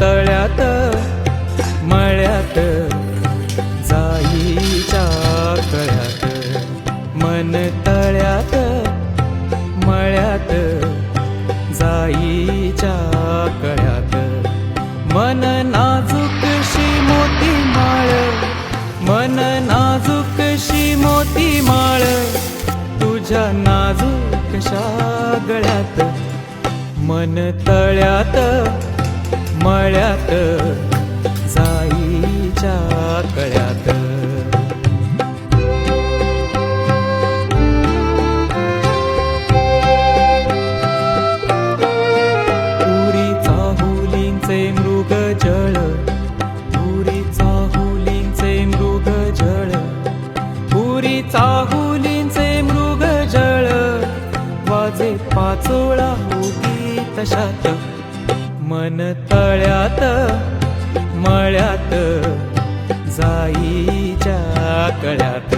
तळ्यात मळ्यात जाईच्या कळ्यात मन तळ्यात मळ्यात जाईच्या कळ्यात मन नाजूकशी मोती माळ मन नाजूकशी मोती माळ. तुझ्या नाजूकशा गळ्यात मन तळ्यात मळ्यात जाईच्या कळ्यात. पुरी चाहुलींचे मृग जळ पुरी चाहुलींचे मृग जळ पुरी चाहुलींचे मृग जळ. वाजे पाचोळा होती तशात. मन तळ्यात मळ्यात जाईच्या कळ्यात.